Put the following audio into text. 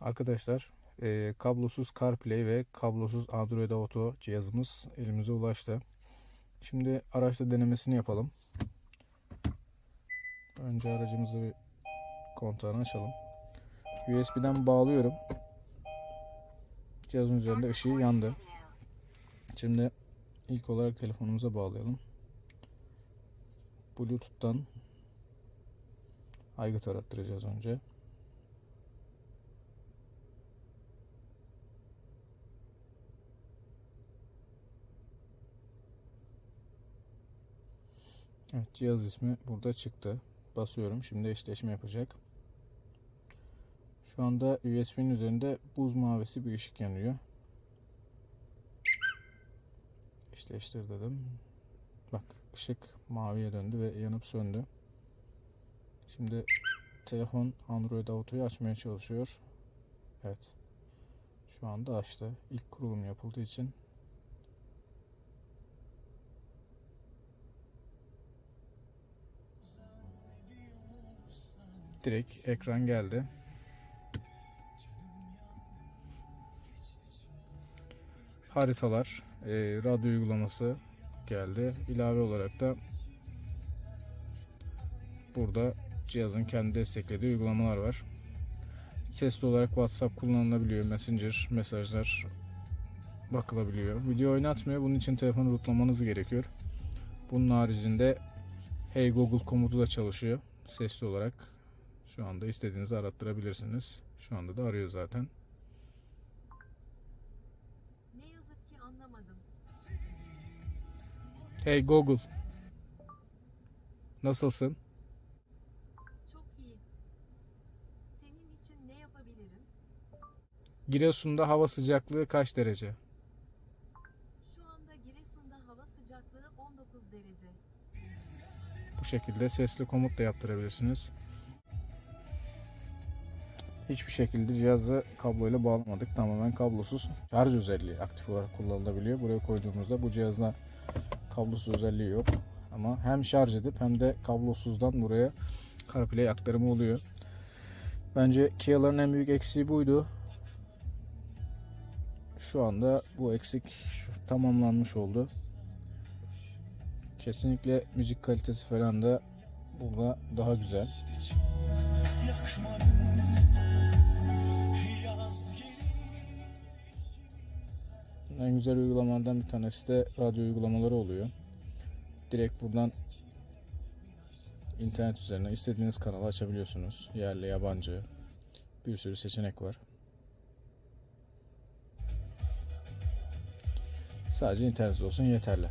Arkadaşlar e, kablosuz CarPlay ve kablosuz Android Auto cihazımız elimize ulaştı. Şimdi araçta denemesini yapalım. Önce aracımızı bir kontağını açalım. USB'den bağlıyorum. Cihazın üzerinde ışığı yandı. Şimdi ilk olarak telefonumuza bağlayalım. Bluetooth'tan aygıt arattıracağız önce. Evet cihaz ismi burada çıktı. Basıyorum. Şimdi eşleşme yapacak. Şu anda USB'nin üzerinde buz mavisi bir ışık yanıyor. Eşleştir dedim. Bak ışık maviye döndü ve yanıp söndü. Şimdi telefon Android Auto'yu açmaya çalışıyor. Evet. Şu anda açtı. İlk kurulum yapıldığı için direkt ekran geldi. Haritalar, e, radyo uygulaması geldi. İlave olarak da burada cihazın kendi desteklediği uygulamalar var. Sesli olarak WhatsApp kullanılabiliyor. Messenger, mesajlar bakılabiliyor. Video oynatmıyor. Bunun için telefonu rootlamanız gerekiyor. Bunun haricinde Hey Google komutu da çalışıyor. Sesli olarak şu anda istediğinizi arattırabilirsiniz. Şu anda da arıyor zaten. Ne yazık ki anlamadım. Hey Google. Nasılsın? Çok iyi. Senin için ne yapabilirim? Giresun'da hava sıcaklığı kaç derece? Şu anda Giresun'da hava sıcaklığı 19 derece. Bu şekilde sesli komut da yaptırabilirsiniz. Hiçbir şekilde cihazı kabloyla bağlamadık. Tamamen kablosuz. Şarj özelliği aktif olarak kullanılabiliyor. Buraya koyduğumuzda bu cihazda kablosuz özelliği yok. Ama hem şarj edip hem de kablosuzdan buraya CarPlay aktarımı oluyor. Bence Kia'ların en büyük eksiği buydu. Şu anda bu eksik tamamlanmış oldu. Kesinlikle müzik kalitesi falan da burada daha güzel. En güzel uygulamalardan bir tanesi de radyo uygulamaları oluyor. Direkt buradan internet üzerine istediğiniz kanalı açabiliyorsunuz. Yerli, yabancı bir sürü seçenek var. Sadece internet olsun yeterli.